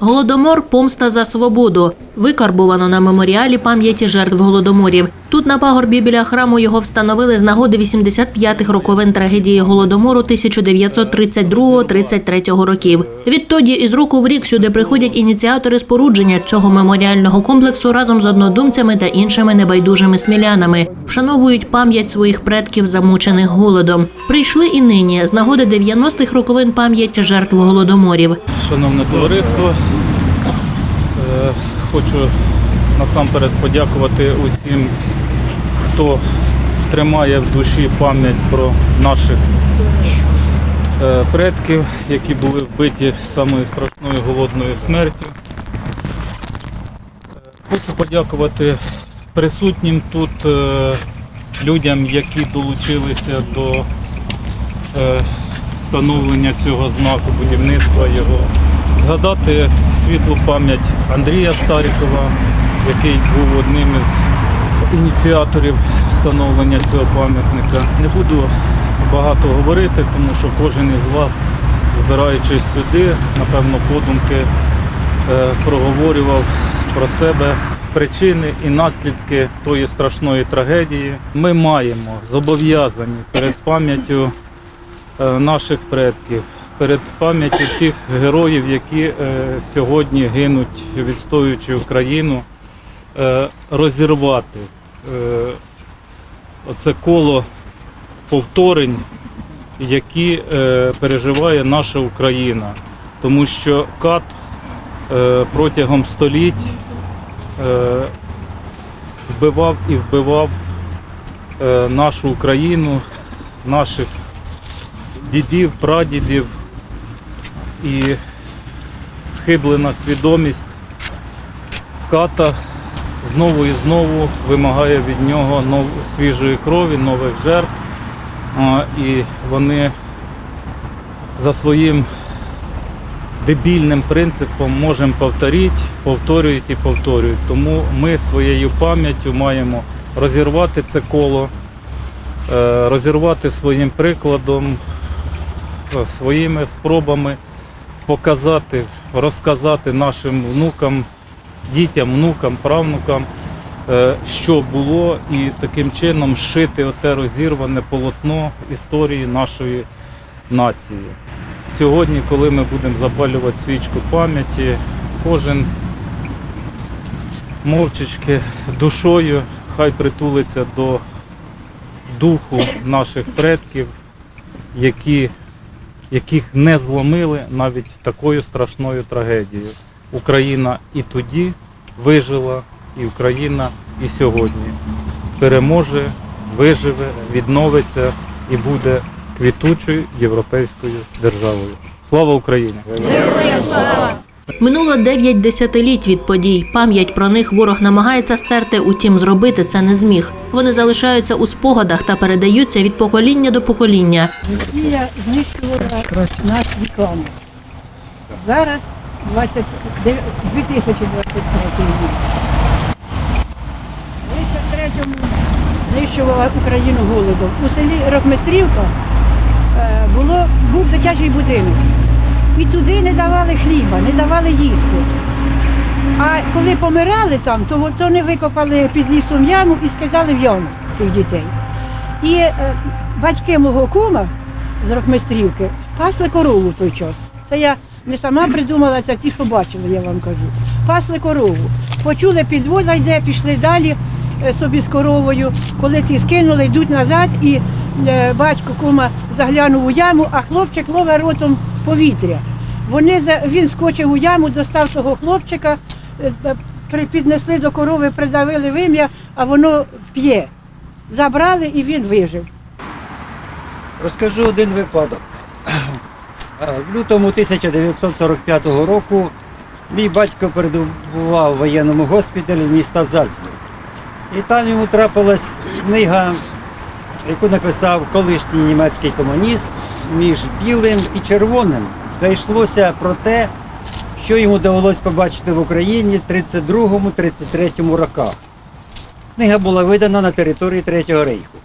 Голодомор помста за свободу. Викарбувано на меморіалі пам'яті жертв голодоморів. Тут на пагорбі біля храму його встановили з нагоди 85-х роковин трагедії голодомору 1932-33 років. Відтоді із року в рік сюди приходять ініціатори спорудження цього меморіального комплексу разом з однодумцями та іншими небайдужими смілянами. Вшановують пам'ять своїх предків, замучених голодом. Прийшли і нині з нагоди 90-х роковин пам'яті жертв голодоморів. Шановне товариство, е, хочу насамперед подякувати усім, хто тримає в душі пам'ять про наших е, предків, які були вбиті самою страшною голодною смертю. Е, Хочу подякувати присутнім тут е, людям, які долучилися до встановлення цього знаку будівництва його. Згадати світлу пам'ять Андрія Старікова, який був одним із ініціаторів встановлення цього пам'ятника. Не буду багато говорити, тому що кожен із вас, збираючись сюди, напевно, подумки е, проговорював про себе причини і наслідки тої страшної трагедії. Ми маємо зобов'язані перед пам'яттю е, наших предків, перед пам'яттю тих героїв, які е, сьогодні гинуть, відстоюючи Україну, е, розірвати е, оце коло повторень, які переживає наша Україна. Тому що кат протягом століть вбивав і вбивав нашу Україну, наших дідів, прадідів і схиблена свідомість ката знову і знову вимагає від нього нов, свіжої крові, нових жертв. А, і вони за своїм дебільним принципом можемо повторити, повторюють і повторюють. Тому ми своєю пам'яттю маємо розірвати це коло, е, розірвати своїм прикладом, е, своїми спробами показати, розказати нашим внукам, дітям, внукам, правнукам, е, що було, і таким чином шити оте розірване полотно історії нашої нації. Сьогодні, коли ми будемо запалювати свічку пам'яті, кожен мовчечки душою хай притулиться до духу наших предків, які, яких не зломили навіть такою страшною трагедією. Україна і тоді вижила, і Україна і сьогодні переможе, виживе, відновиться і буде квітучою європейською державою. Слава Україні! Минуло дев'ять десятиліть від подій. Пам'ять про них ворог намагається стерти, утім, зробити це не зміг. Вони залишаються у спогадах та передаються від покоління до покоління. Росія знищувала нас віками. Зараз 20, 2023 рік. В 23-му знищувала Україну голодом. У селі Рохмистрівка е, було, був дитячий будинок. І туди не давали хліба, не давали їсти. А коли помирали там, то, то вони викопали під лісом яму і сказали в яму тих дітей. І е, батьки мого кума з Рохмистрівки пасли корову в той час. Це я не сама придумала, це ті, що бачили, я вам кажу. Пасли корову. Почули, підвода йде, пішли далі е, собі з коровою. Коли ті скинули, йдуть назад, і батько кума заглянув у яму, а хлопчик ловить ротом повітря. Вони він скочив у яму, достав того хлопчика, е, е, піднесли до корови, придавили вим'я, а воно п'є. Забрали і він вижив. Розкажу один випадок. Е, В лютому 1945 року мій батько перебував в воєнному госпіталі міста Зальцбург. І там йому трапилась книга, яку написав колишній німецький комуніст між білим і червоним, де йшлося про те, що йому довелося побачити в Україні в 32-33 роках. Книга була видана на території Третього рейху.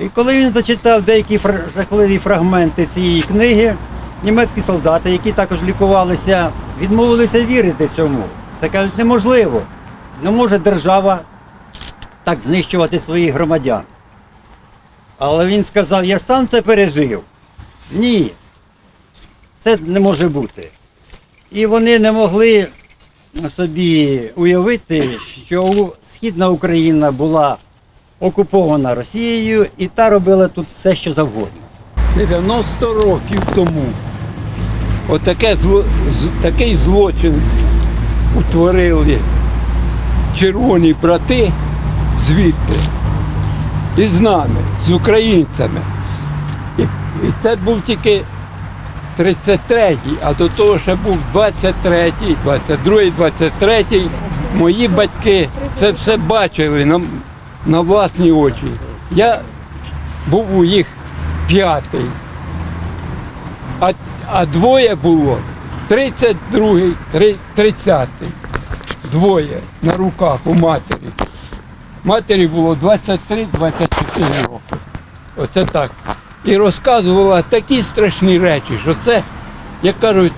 І коли він зачитав деякі жахливі фрагменти цієї книги, німецькі солдати, які також лікувалися, відмовилися вірити цьому. Це кажуть, неможливо. Не може держава так знищувати своїх громадян. Але він сказав, я ж сам це пережив. Ні, це не може бути. І вони не могли собі уявити, що Східна Україна була окупована Росією і та робила тут все, що завгодно. 90 років тому отаке зло, такий злочин утворили червоні брати звідти і з нами, з українцями. І, і це був тільки 33-й, а до того ще був 23-й, 22-й, 23-й. Мої батьки це все бачили на, на власні очі. Я був у їх п'ятий. А, а двоє було 32-й, 30-й. Двоє на руках у матері. Матері було 23-24 роки. Оце так. І розказувала такі страшні речі, що це, як кажуть,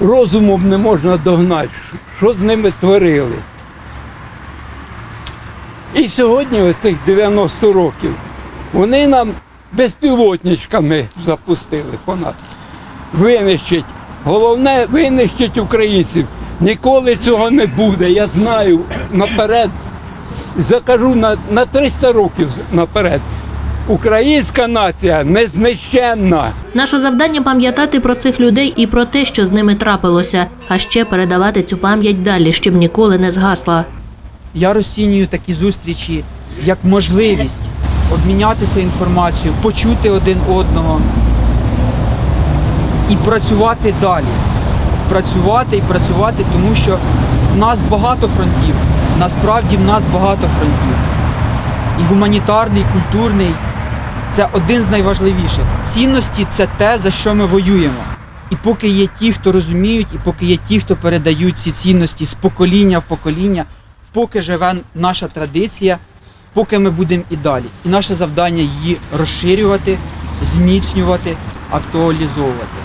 розумом не можна догнати, що з ними творили. І сьогодні, оцих 90 років, вони нам безпілотничками запустили по нас. Винищить. Головне винищить українців. Ніколи цього не буде. Я знаю наперед. Закажу на, на 300 років наперед. Українська нація незнищенна. Наше завдання пам'ятати про цих людей і про те, що з ними трапилося, а ще передавати цю пам'ять далі, щоб ніколи не згасла. Я розцінюю такі зустрічі як можливість обмінятися інформацією, почути один одного і працювати далі. Працювати і працювати, тому що в нас багато фронтів. Насправді в нас багато фронтів. І гуманітарний, і культурний це один з найважливіших. Цінності це те, за що ми воюємо. І поки є ті, хто розуміють, і поки є ті, хто передають ці цінності з покоління в покоління, поки живе наша традиція, поки ми будемо і далі. І наше завдання її розширювати, зміцнювати, актуалізовувати.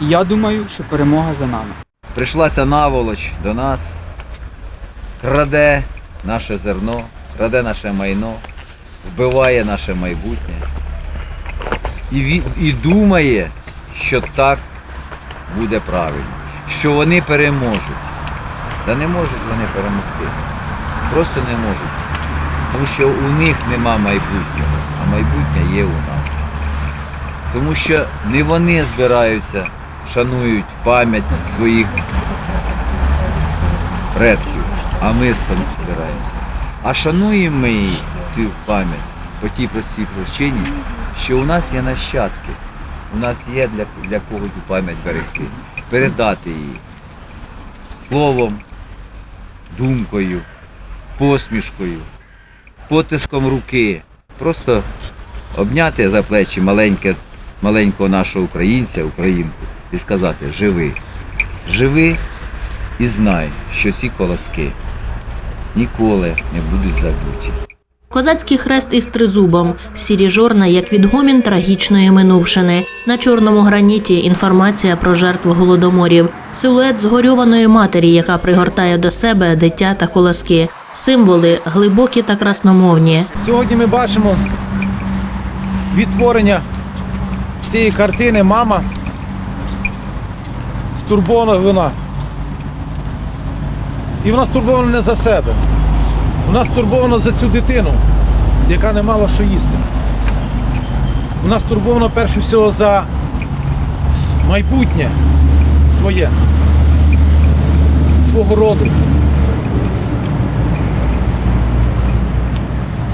І я думаю, що перемога за нами. Прийшлася наволоч до нас, краде наше зерно, краде наше майно, вбиває наше майбутнє. І, і думає, що так буде правильно, що вони переможуть. Та не можуть вони перемогти. Просто не можуть. Тому що у них нема майбутнього, а майбутнє є у нас. Тому що не вони збираються, шанують пам'ять своїх предків, а ми самі збираємося. А шануємо ми її, цю пам'ять по тій простій причині, що у нас є нащадки. У нас є для, для кого цю пам'ять берегти, передати її словом, думкою, посмішкою, потиском руки. Просто обняти за плечі маленьке, маленького нашого українця, українку і сказати живи, живи і знай, що ці колоски ніколи не будуть забуті. Козацький хрест із тризубом, сірі жорна, як відгомін трагічної минувшини. На чорному граніті інформація про жертву голодоморів, силует згорьованої матері, яка пригортає до себе дитя та колоски, символи глибокі та красномовні. Сьогодні ми бачимо відтворення цієї картини мама стурбована вона. І вона стурбована не за себе. Вона стурбована за цю дитину, яка не мала що їсти. Вона стурбована перше всього за майбутнє своє, свого роду.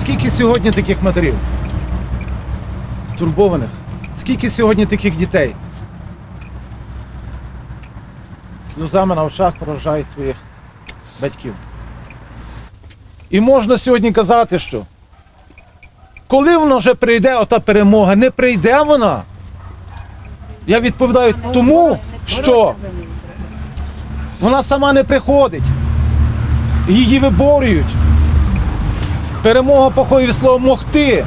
Скільки сьогодні таких матерів? Стурбованих? Скільки сьогодні таких дітей? Сльозами на очах поражають своїх батьків. І можна сьогодні казати, що коли воно вже прийде ота перемога, не прийде вона. Я відповідаю тому, що вона сама не приходить. Її виборюють. Перемога походить від слова могти,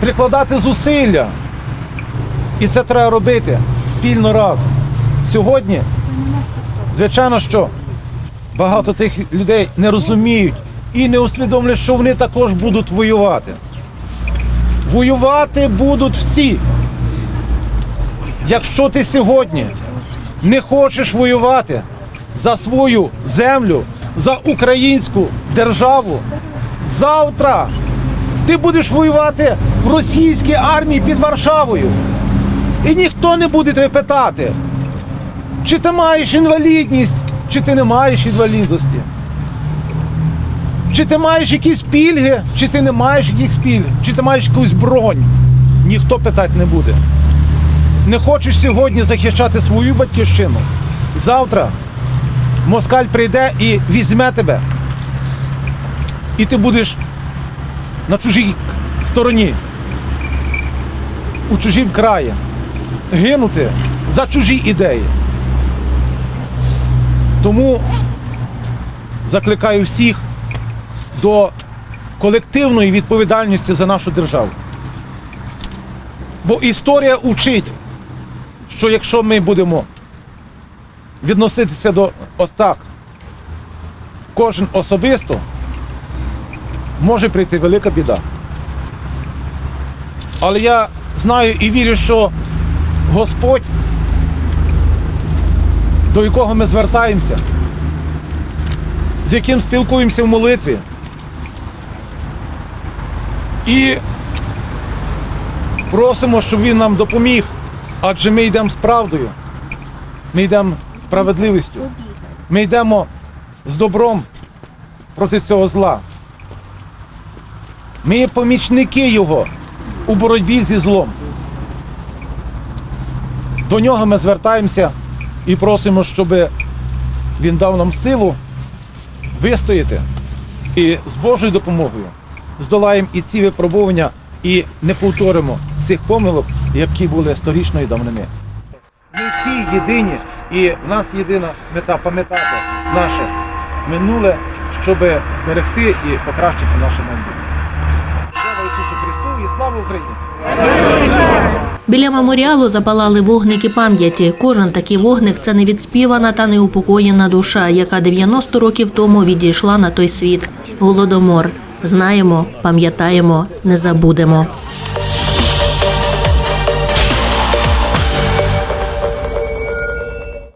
прикладати зусилля. І це треба робити спільно разом. Сьогодні, звичайно, що багато тих людей не розуміють і не усвідомлюють, що вони також будуть воювати. Воювати будуть всі. Якщо ти сьогодні не хочеш воювати за свою землю, за українську державу, завтра ти будеш воювати в російській армії під Варшавою. І ніхто не буде тебе питати, чи ти маєш інвалідність, чи ти не маєш інвалідності. Чи ти маєш якісь пільги, чи ти не маєш якихось пільг, чи ти маєш якусь бронь. Ніхто питати не буде. Не хочеш сьогодні захищати свою батьківщину. Завтра москаль прийде і візьме тебе. І ти будеш на чужій стороні, у чужім краї, гинути за чужі ідеї. Тому закликаю всіх до колективної відповідальності за нашу державу. Бо історія учить, що якщо ми будемо відноситися до ось так, кожен особисто, може прийти велика біда. Але я знаю і вірю, що Господь, до якого ми звертаємося, з яким спілкуємося в молитві, і просимо, щоб він нам допоміг, адже ми йдемо з правдою, ми йдемо справедливістю, ми йдемо з добром проти цього зла. Ми є помічники Його у боротьбі зі злом. До нього ми звертаємося і просимо, щоб він дав нам силу вистояти і з Божою допомогою здолаємо і ці випробування, і не повторимо цих помилок, які були сторічної давнини. Ми всі єдині, і в нас єдина мета пам'ятати наше минуле, щоб зберегти і покращити наше майбутнє. Слава Україні! Біля меморіалу запалали вогники пам'яті. Кожен такий вогник це невідспівана та неупокоєна душа, яка 90 років тому відійшла на той світ. Голодомор. Знаємо, пам'ятаємо, не забудемо.